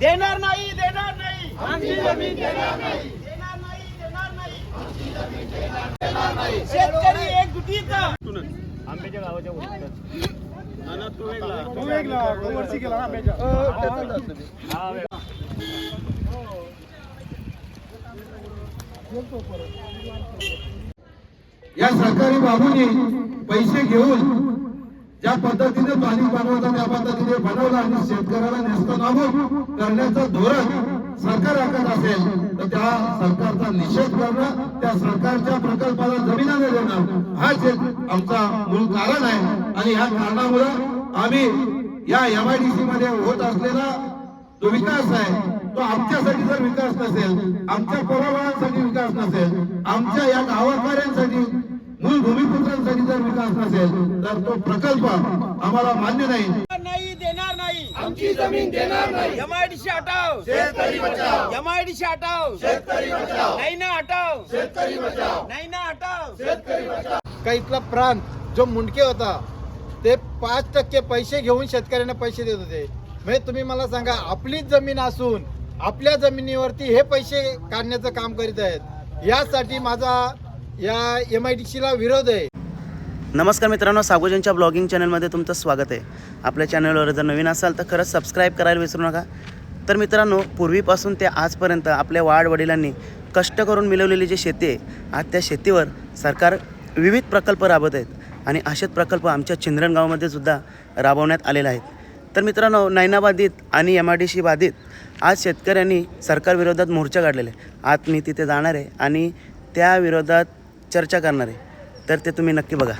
देणार नाही देणार नाही. आमची जमीन देणार नाही. देणार नाही देणार नाही. शेतकरी एक गुटीचा आंब्याच्या गावाच्या तू वेगळा हा. या सरकारी बाबूंनी पैसे घेऊन ज्या पद्धतीने पाणी बनवतात त्या पद्धतीने बनवलं आणि शेतकऱ्याला नेस्तनाबूत करण्याचं धोरण सरकार आखत असेल तर त्या सरकारचा निषेध करणं त्या सरकारच्या प्रकल्पाला जमिनाने देणं हाच एक आमचा मूळ कारण आहे. आणि ह्या कारणामुळं आम्ही या एमआयडीसी मध्ये होत असलेला जो विकास आहे तो आमच्यासाठी जर विकास नसेल आमच्या पोराबाळांसाठी विकास नसेल आमच्या या गावकऱ्यांसाठी मूळ भूमिपुत्रांसाठी जर विकास नसेल तर तो प्रकल्प आम्हाला मान्य नाही. नाही देणार नाही. आमची जमीन देणार नाही. एमआयडीसी हटाव शेतकरी बचाव. एमआयडीसी हटाव शेतकरी बचाव. नाही ना हटाव शेतकरी बचाव. नाही ना हटाव का इथला प्रांत जो मुंडके होता ते पाच टक्के पैसे घेऊन शेतकऱ्यांना पैसे देत होते. म्हणजे तुम्ही मला सांगा आपलीच जमीन असून आपल्या जमिनीवरती हे पैसे काढण्याचं काम करीत आहेत. यासाठी माझा या एम आय डी सीला विरोध आहे. नमस्कार मित्रांनो सागोजनच्या ब्लॉगिंग चॅनलमध्ये तुमचं स्वागत आहे. आपल्या चॅनलवर जर नवीन असाल तर खरंच सबस्क्राईब करायला विसरू नका. तर मित्रांनो पूर्वीपासून ते आजपर्यंत आपल्या वाडवडिलांनी कष्ट करून मिळवलेली जी शेती आहे आज त्या शेतीवर सरकार विविध प्रकल्प राबवत आहेत आणि असेच प्रकल्प आमच्या चिंद्रन गावामध्ये सुद्धा राबवण्यात आलेले आहेत. तर मित्रांनो नैनाबाधित आणि एम आय डी सी बाधित आज शेतकऱ्यांनी सरकारविरोधात मोर्चा काढलेला आहे. आज मी तिथे जाणार आहे आणि त्या विरोधात चर्चा करणार आहे. तर ते तुम्ही नक्की बघा.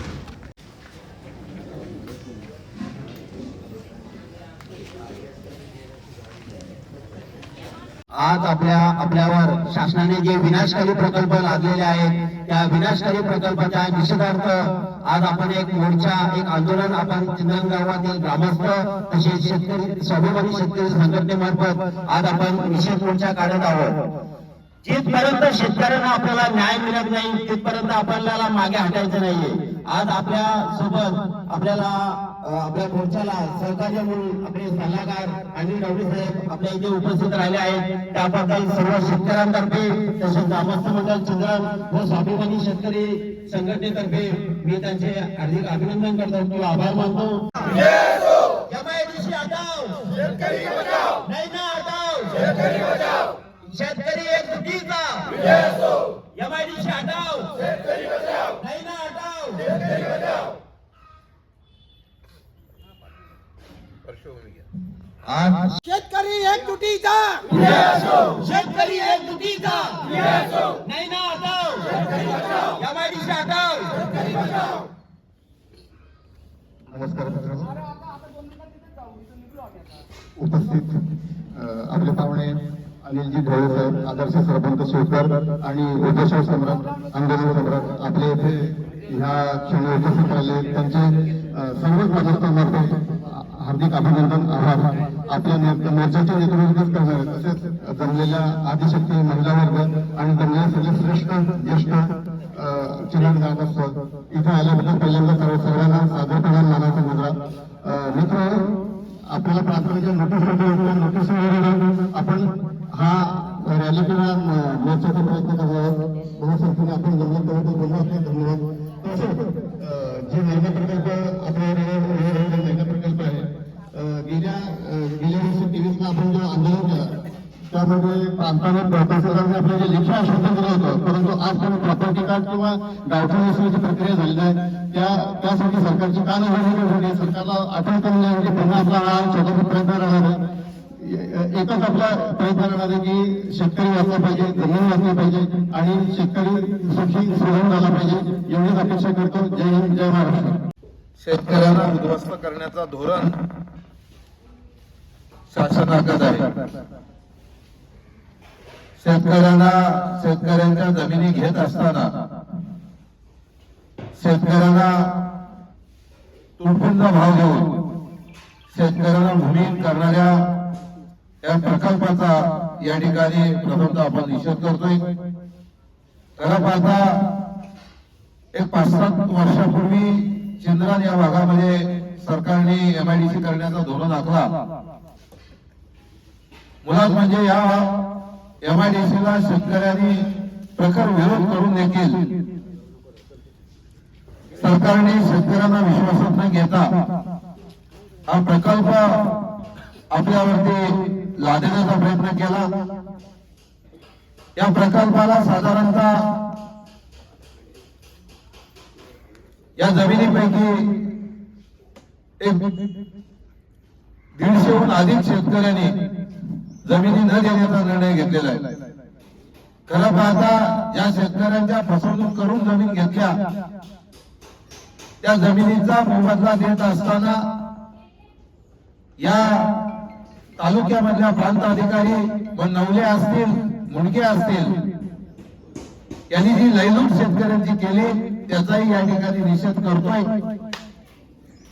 आज आपल्या आपल्यावर शासनाने जे विनाशकारी प्रकल्प लादलेले आहेत त्या विनाशकारी प्रकल्पाच्या निषेधार्थ आज आपण एक मोर्चा एक आंदोलन आपण चिंदन गावातील ग्रामस्थ तसेच शेतकरी स्वाभिमानी शेतकरी संघटनेमार्फत आज आपण निषेध मोर्चा काढत आहोत. जिथपर्यंत शेतकऱ्यांना आपल्याला न्याय मिळत नाही तिथपर्यंत आपल्याला मागे हटायचं नाहीये. आज आपल्यासोबत आपल्याला आपल्या मोर्चाला सहकार्य म्हणून आपले सल्लागार अनिल डवळे साहेब आपल्या इथे उपस्थित राहिले आहेत. त्याबद्दल सर्व शेतकऱ्यांतर्फे तसेच ग्रामस्थ मंडळ चंद्रन व स्वाभिमानी शेतकरी संघटनेतर्फे मी त्यांचे हार्दिक अभिनंदन करतो. किंवा आभार मानतो. MIDC हटाव नाही ना हटाव शेतकरी एमआयडीसी हटाव नाही ना हटाव शेतकरी एक तुटीचा शेतकरी एक तुटीचा नाही ना हटाव एमआयडीसी हटाव नमस्कार उपस्थित आपले पाहुणे अनिलजी भोळे साहेब आदर्श सरपंच सोकर आणि उद्देश सम्राट आंदोलन सम्राट आपले इथे ह्या क्षणी उपस्थित राहिले. त्यांचे सर्वच भाजपमार्फत हार्दिक अभिनंदन आभार. आपल्या ने- मोर्चाचे नेतृत्व करणारे तसेच जमलेल्या आदिशक्ती महिला वर्ग आणि जमलेल्या सगळे श्रेष्ठ ज्येष्ठ चिरण जात असतो इथे आल्याबद्दल पहिल्यांदा सर्व सर्वांना सादर सादरपणा मानाचा मुद्रा. मित्र आपल्याला प्रार्थनेच्या नोटीस नोटीस आपण हा रॅली मोर्चाचा प्रयत्न करणार आहोत म्हणून आपण जमलं त्याबद्दल पुन्हा आपले धन्यवाद. तसेच जे नैना प्रकल्प आपल्या नैना प्रकल्प आहे. गेल्या गेल्या वर्षी तेवीसला आपण जो आंदोलन केलं त्यामध्ये प्रांताने तहसीलदारांनी आपलं जे लेखी आश्वासन दिलं होतं परंतु आज कोणी प्रॉपर्टी कार्ड किंवा गावठी नसण्याची प्रक्रिया झालेली आहे त्या त्यासाठी सरकारची का नाही? सरकारला आठवण करून म्हणजे पुन्हा आपला हा स्वतंत्र प्रयत्न राहणार. आहे एकच आपला प्रयत्न राहणार आहे की शेतकरी वाचला पाहिजे जमीन वाचली पाहिजे आणि शेतकरी सुखी सुरळीत झाला पाहिजे एवढीच अपेक्षा करतो. जय हिंद जय महाराष्ट्र. शेतकऱ्यांना उद्ध्वस्त करण्याचा धोरण शासनाकडे आहे. शेतकऱ्यांना शेतकऱ्यांच्या जमिनी घेत असताना शेतकऱ्यांना तुटपुंजा भाव देऊन शेतकऱ्यांना भूमिहीन करणाऱ्या या प्रकल्पाचा या ठिकाणी प्रथमतः आपण निषेध करतोय. खरं पाहता एक पाच सात वर्षापूर्वी चिंद्रान या भागामध्ये सरकारने एमआयडीसी करण्याचा धोरण आखला. मुळात म्हणजे या एम आय डी ला शेतकऱ्यांनी प्रखर विरोध करून देखील सरकारने शेतकऱ्यांना विश्वासात न घेता हा प्रकल्प आपल्यावरती लादण्याचा प्रयत्न केला. या प्रकल्पाला साधारणतः या जमिनीपैकी एक दीडशेहून अधिक शेतकऱ्यांनी जमिनी न देण्याचा निर्णय घेतलेला आहे. खरं पाहता ज्या शेतकऱ्यांच्या फसवणूक करून जमीन घेतल्या त्या जमिनीचा मोबदला देत असताना या तालुक्यामधल्या प्रांत अधिकारी व नवले असतील मुंडके असतील यांनी जी लैलूट शेतकऱ्यांची केली त्याचाही या ठिकाणी निषेध करतोय.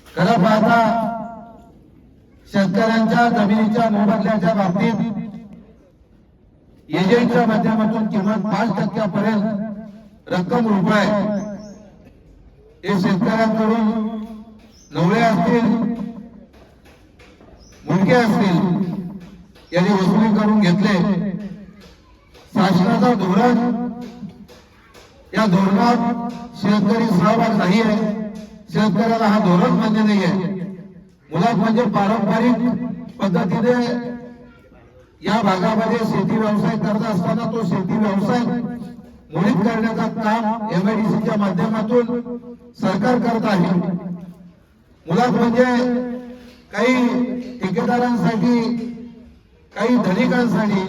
खरं पाहता शेतकऱ्यांच्या जमिनीच्या मोबदल्याच्या बाबतीत एजंटच्या माध्यमातून किमान पाच टक्क्यापर्यंत रक्कम रुपये हे शेतकऱ्यांकडून नवळे असतील मुलगे असतील यांनी वसुली करून घेतले. शासनाचा धोरण या धोरणात शेतकरी सहभाग नाही आहे शेतकऱ्याला हा धोरण मान्य नाही आहे म्हणजे पारंपरिक पद्धतीने या भागामध्ये शेती व्यवसाय करत असताना तो शेती व्यवसाय मुळीत करण्याचा काम एमआयडीसीच्या माध्यमातून सरकार करत आहे. मुलात म्हणजे काही ठेकेदारांसाठी काही धनिकांसाठी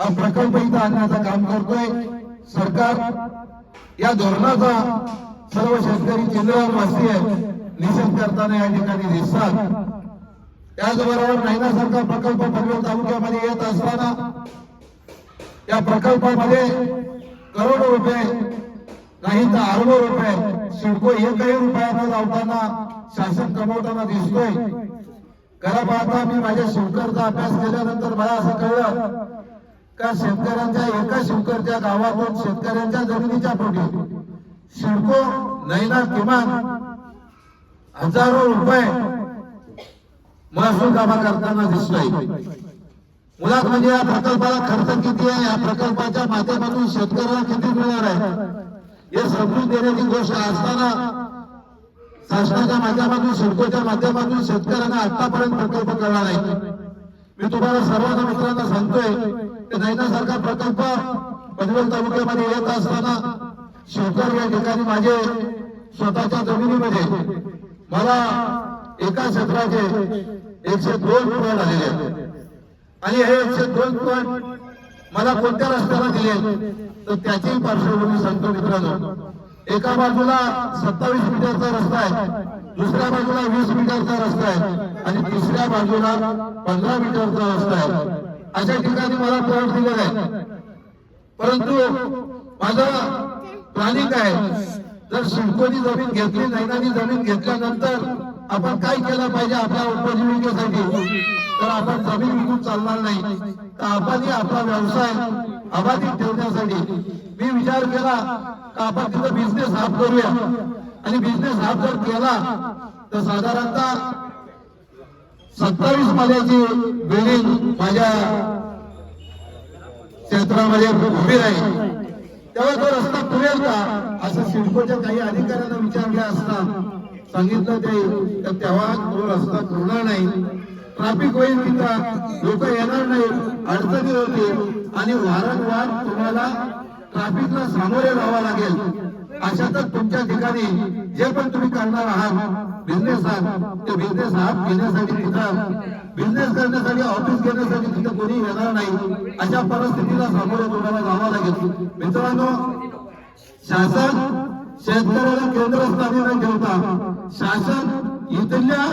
हा प्रकल्प इथं आणण्याचं काम करतोय. सरकार या धोरणाचा सर्व शेतकरी केंद्रवासी आहे निषेध करताना या ठिकाणी दिसतात. त्याचबरोबर नायनासारखा प्रकल्प पनवेल तालुक्यामध्ये येत असताना या प्रकल्पामध्ये करोडो रुपये नाही तर अरबो रुपये सिडको एकही रुपयानं लावताना शासन कमवताना दिसतोय. खरं पाहता मी माझ्या शिवकरचा अभ्यास केल्यानंतर मला असं कळलं का शेतकऱ्यांच्या एका शिवकरच्या गावातून शेतकऱ्यांच्या जमिनीच्या पोटी. सिडको नैना किमान हजारो रुपये महसूल जमा करताना दिसतोय. मुळात म्हणजे या प्रकल्पाला खर्च किती आहे? या प्रकल्पाच्या माध्यमातून शेतकऱ्याला किती मिळणार आहे? हे समजून देण्याची गोष्ट असताना शासनाच्या माध्यमातून सिडकोच्या माध्यमातून शेतकऱ्यांना आतापर्यंत प्रकल्प कळला नाही. मी तुम्हाला सर्वांना मित्रांना सांगतोय की नैनासारखा प्रकल्प पनवेल तालुक्यामध्ये येत असताना शेतकरी या ठिकाणी माझे स्वतःच्या जमिनीमध्ये मला एका क्षेत्राचे एकशे दोन प्लॉट आलेले आहेत. आणि हे एकशे दोन प्लॉट मला कोणत्या रस्त्याला दिले तर त्याची पार्श्वभूमी सांगतो मित्रांनो. एका बाजूला सत्तावीस मीटरचा रस्ता आहे दुसऱ्या बाजूला वीस मीटरचा रस्ता आहे आणि तिसऱ्या बाजूला पंधरा मीटरचा रस्ता आहे. अशा ठिकाणी मला प्लॉट दिलेला आहे. परंतु माझं प्लॅनिंग आहे जर सिडकोनी जमीन घेतली नैनानी जमीन घेतल्यानंतर आपण काय केलं पाहिजे आपल्या उपजीविकेसाठी? तर आपण जमीन विकून चालणार नाही. तर आपण आपला व्यवसाय अबाधित ठेवण्यासाठी मी विचार केला का आपण तिथं बिझनेस हाफ करूया? आणि बिझनेस हाफ जर केला तर साधारणतः सत्तावीस मल्याची बिल्डिंग माझ्या क्षेत्रामध्ये उभी राहील. तेव्हा तो रस्ता पुरेल का असं सिडकोच्या काही अधिकाऱ्यांना विचारले असता सांगितलं ते तर तेव्हा तो रस्ता पुरणार नाही. ट्रॅफिक होईल तिथं लोक येणार नाही अडचणी होतील आणि वारंवार तुम्हाला ट्रॅफिकला सामोरे जावं लागेल. अशातच तुमच्या ठिकाणी जे पण तुम्ही करणार आहात बिझनेस आहात ते बिझनेस आहात घेण्यासाठी तिथं बिझनेस करण्यासाठी ऑफिस घेण्यासाठी तिथं कोणी येणार नाही. अशा परिस्थितीला सामोरे तुम्हाला जावं लागेल? मित्रांनो शासन शेतकऱ्याला केंद्रस्थानी न ठेवता शासन इथल्या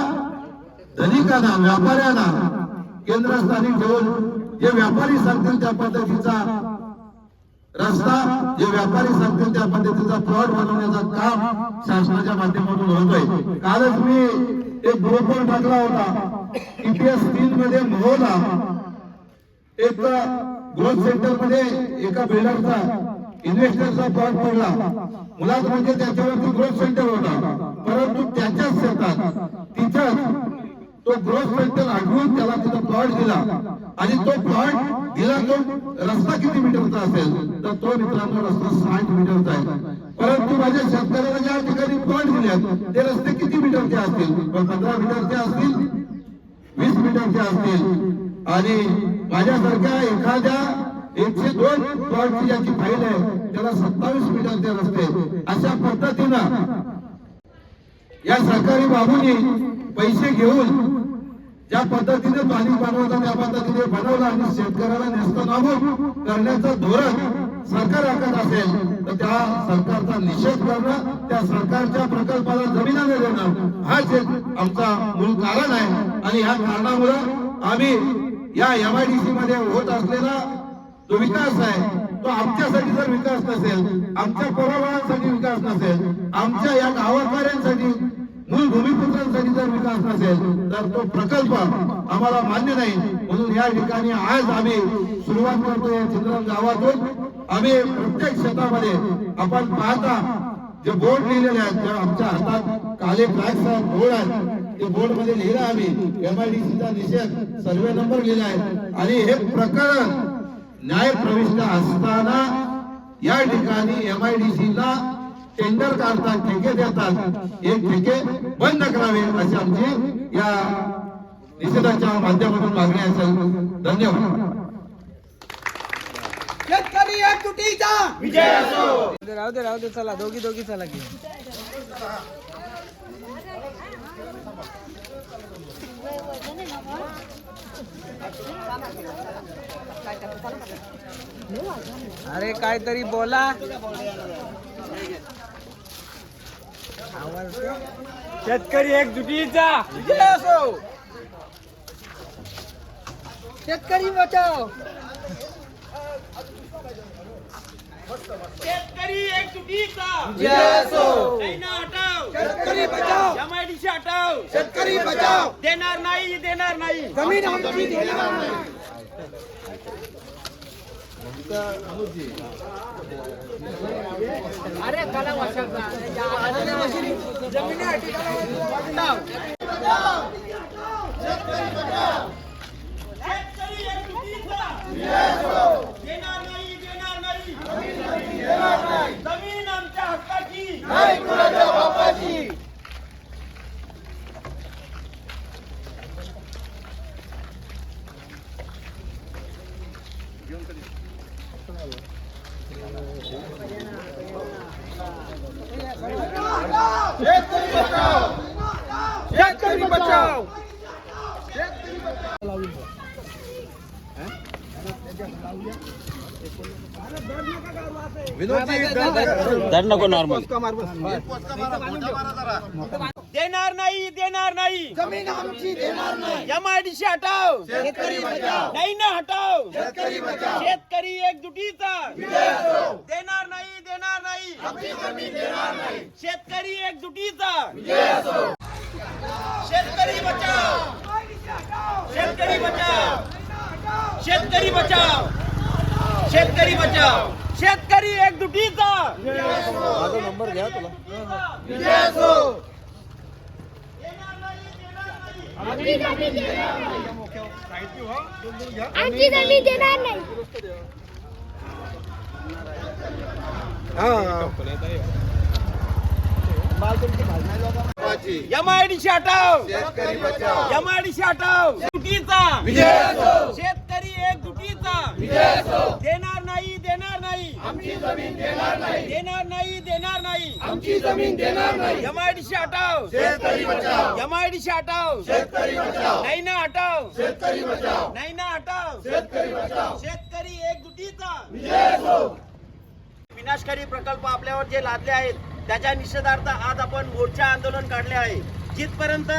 धनिकांना व्यापाऱ्यांना केंद्रस्थानी ठेवून जे व्यापारी सांगतील त्या पद्धतीचा रस्ता जे व्यापारी सांगतील त्या पद्धतीचा प्लॉट बनवण्याचा काम शासनाच्या माध्यमातून होतोय. कालच मी एक ग्रुपवर टाकला होता. ईपीएस तीन मध्ये मोहला एक ग्रोथ सेंटरमध्ये एका बिल्डरचा इन्व्हेस्टरचा प्लॉट पडला. मुलाच म्हणजे त्याच्यावरती ग्रोथ सेंटर होता. परंतु त्याच्याच शेतात तिथं तो ग्रोथ सेंटर आढळून त्याला तिथं प्लॉट दिला. आणि तो प्लॉट दिला तो रस्ता किती मीटरचा असेल? तर तो मित्रांनो रस्ता साठ मीटरचा आहे. परंतु माझ्या शेतकऱ्याला ज्या ठिकाणी प्लॉट दिले ते रस्ते किती मीटरचे असतील? पंधरा मीटरचे असतील. वीस मीटरचे असतील. आणि माझ्यासारख्या एखाद्या एकशे दोन प्लॉटची ज्याची फाईल आहे त्याला सत्तावीस मीटरचे रस्ते. अशा पद्धतीनं या सरकारी बाबूंनी पैसे घेऊन ज्या पद्धतीने पाणी बनवतात त्या पद्धतीने बनवलं आणि शेतकऱ्याला नेस्तनाबूत करण्याचं धोरण सरकार आखत असेल तर त्या सरकारचा निषेध करणं त्या सरकारच्या प्रकल्पाला जमिनाने देणं हाच एक आमचा मूळ कारण आहे. आणि ह्या कारणामुळे आम्ही या एमआयडीसी मध्ये होत असलेला जो विकास आहे तो आमच्यासाठी जर विकास नसेल आमच्या पोराबाळांसाठी विकास नसेल आमच्या या गावकऱ्यांसाठी मूळ भूमिपुत्रांसाठी जर विकास नसेल तर तो प्रकल्प आम्हाला मान्य नाही. म्हणून या ठिकाणी आज आम्ही सुरुवात करतोय चिंद्रम गावातून. आम्ही प्रत्येक शेतामध्ये आपण पाहता जे बोर्ड लिहिलेले आहेत आमच्या हातात काले फ्लॅक्स बोर्ड आहेत ते बोर्डमध्ये लिहिलं आम्ही. एमआयडीसीचा निषेध सर्वे नंबर लिहिला आहे. आणि हे प्रकरण न्याय प्रविष्ट असताना या ठिकाणी एमआयडीसीला टेंडर काढतात ठेके देतात. हे ठेके बंद करावे अशी आमची या निषेधाच्या माध्यमातून मागणी असेल धन्यवाद. एकजुटीचा विजय असो. राहू दे राहू दे चला दोघी दोघी चला की अरे काहीतरी बोला. शेतकरी एकजुटीचा विजय असो. शेतकरी बचाव. शेतकरी विजय असो. हटाव. शेतकरी बचाव. एमआयडीसी हटाव. शेतकरी बचाव. देणार नाही देणार नाही. जमीन आमची देणार नाही. शेतकरी बचाव तर नको नॉर्मल देणार नाही देणार नाही. ज़मीन आमची देणार नाही. एमआयडीसी हटाव. शेतकरी बचाव. नाही ना हटाव. शेतकरी बचाव. शेतकरी एकजुटीचा. देणार नाही देणार नाही. आमची ज़मीन देणार नाही. शेतकरी एकजुटीचा. शेतकरी बचाव! शेतकरी बचाव! शेतकरी बचाव! शेतकरी बचाव! शेतकरी एकजुटीचा! माझा नंबर घ्या तुला. आमची जमीन देणार नाही. एमआयडीसी हटाव एमआयडीसी हटाव. दुटीचा शेतकरी एक दुटीचा देणार नाही देणार नाही आमची जमीन देणार नाही देणार नाही. देणार नाही आमची जमीन देणार नाही. एमआयडीसी हटाव शेतकरी बचाव एमआयडीसी हटाव. शेतकरी बचाव नाही ना हटाव. शेतकरी बचाव नाही ना हटाव. शेतकरी बचाव शेतकरी एक दुटीचा विनाशकारी प्रकल्प आपल्यावर जे लादले आहेत त्याच्या निषेधार्थ आज आपण मोर्चा आंदोलन काढले आहे. जिथपर्यंत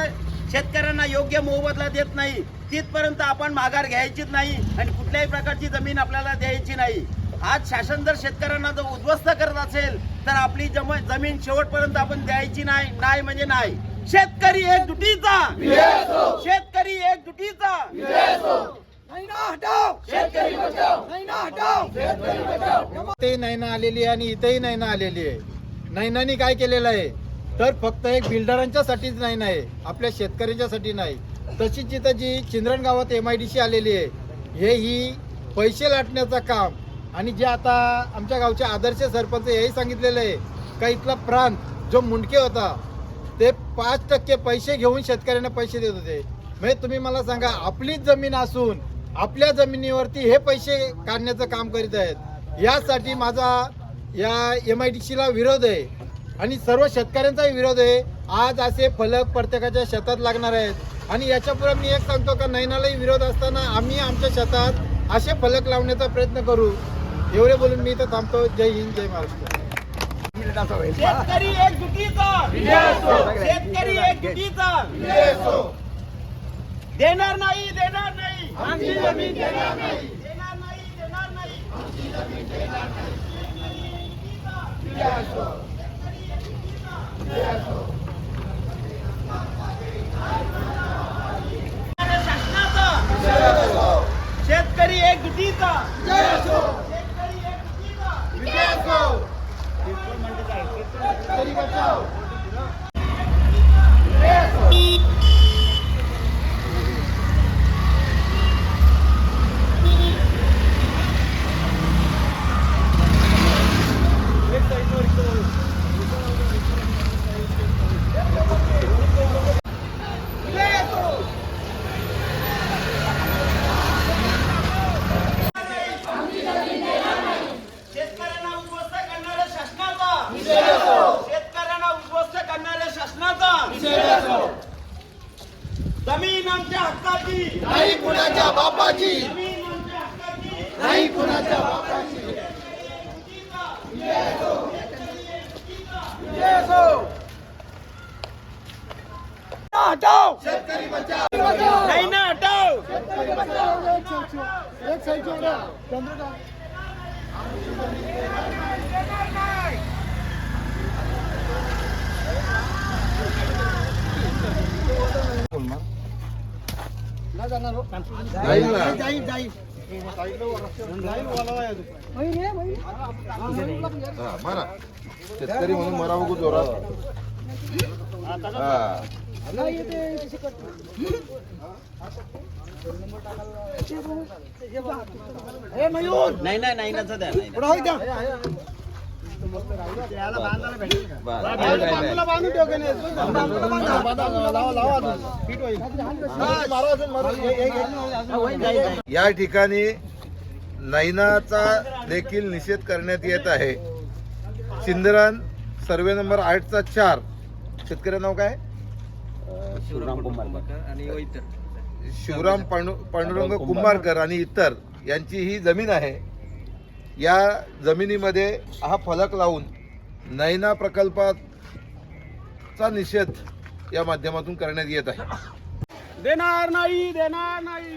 शेतकऱ्यांना योग्य मोबदला देत नाही तिथपर्यंत आपण माघार घ्यायचीच नाही आणि कुठल्याही प्रकारची जमीन आपल्याला द्यायची नाही. आज शासन जर शेतकऱ्यांना जर उद्ध्वस्त करत असेल तर आपली जम जमीन शेवटपर्यंत आपण द्यायची नाही नाही म्हणजे नाही. शेतकरी एक दुटीचा शेतकरी एक दुटीचा नाही ना बचाव! नाही ना ते आलेली आणि इथेही नैना आलेली आहे. नैनानी काय केलेलं आहे? तर फक्त एक बिल्डरांच्यासाठीच नाही नाही. आपल्या शेतकऱ्यांच्यासाठी नाही. तशीच जिथं जी चिंद्रन गावात एम आय डी सी आलेली आहे हे ही पैसे लाटण्याचं काम. आणि जे आता आमच्या गावचे आदर्श सरपंच हेही सांगितलेलं आहे का इथला प्रांत जो मुंडके होता ते पाच टक्के पैसे घेऊन शेतकऱ्यांना पैसे देत होते. म्हणजे तुम्ही मला सांगा आपलीच जमीन असून आपल्या जमिनीवरती हे पैसे काढण्याचं काम करीत आहेत यासाठी माझा या एम आय डी सीला विरोध आहे. आणि सर्व शेतकऱ्यांचाही विरोध आहे. आज असे फलक प्रत्येकाच्या शेतात लागणार आहेत. आणि याच्यापुढे मी एक सांगतो का नैनालाही विरोध असताना आम्ही आमच्या शेतात असे फलक लावण्याचा प्रयत्न करू. एवढे बोलून मी इथं थांबतो. जय हिंद जय महाराष्ट्र. शेतकरी शेतकरी देणार नाही देणार नाही. शेतकरी एक जुटीचा शेतकरी एक हटाओ। नहीं ना हटाओ। मारा। शेतकरी म्हणून मरा बघू जोरात. हा. नाही नाही नाही नच द्या नाही या ठिकाणी नैनाचा देखील निषेध करण्यात येत आहे. सिंदरन सर्वे नंबर आठचा चार. शेतकऱ्या नाव काय? शिवराम पांडु पांडुरंग कुंभारकर. आणि इतर यांची ही जमीन आहे. या जमिनीमध्ये हा फलक लावून नैना प्रकल्पाचा निषेध या माध्यमातून करण्यात येत आहे. देणार नाही देणार नाही.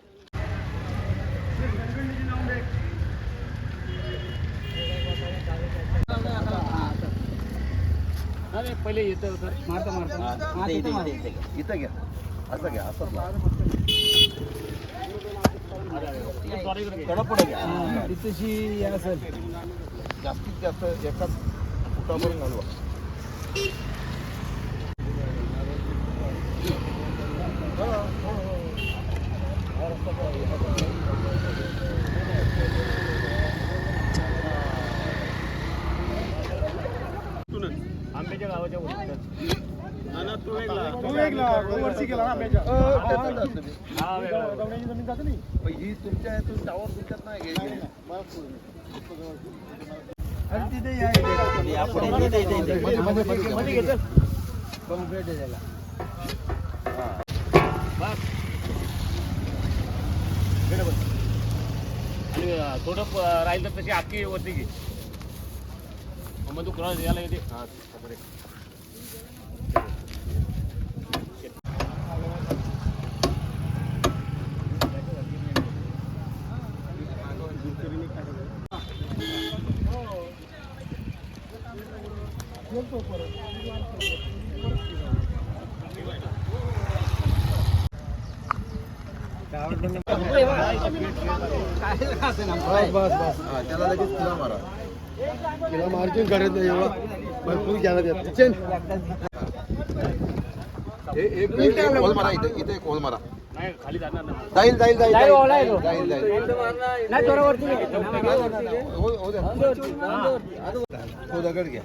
अरे पहिले होतं. मारता मारता. इथं घ्या. असं घ्या असं थोडं पुढे घ्या. तिथेशी असेल. जास्तीत जास्त एकाच फुटावर घालवा. गावाच्या हा वेगळा ही तुमच्या ह्यातून टावर तुमच्यात नाही थोडं राहिलं तर तशी अख्खी वरती घे मग तू क्रॉस यायला येते हा मार्जिन करत नाही एवढा भरपूर घ्यायला देत एक खोल मारा इथे इथे मारा खाली जाणार जाईल जाईल जाईल जाईल जाईल जाईल. तो दगड घ्या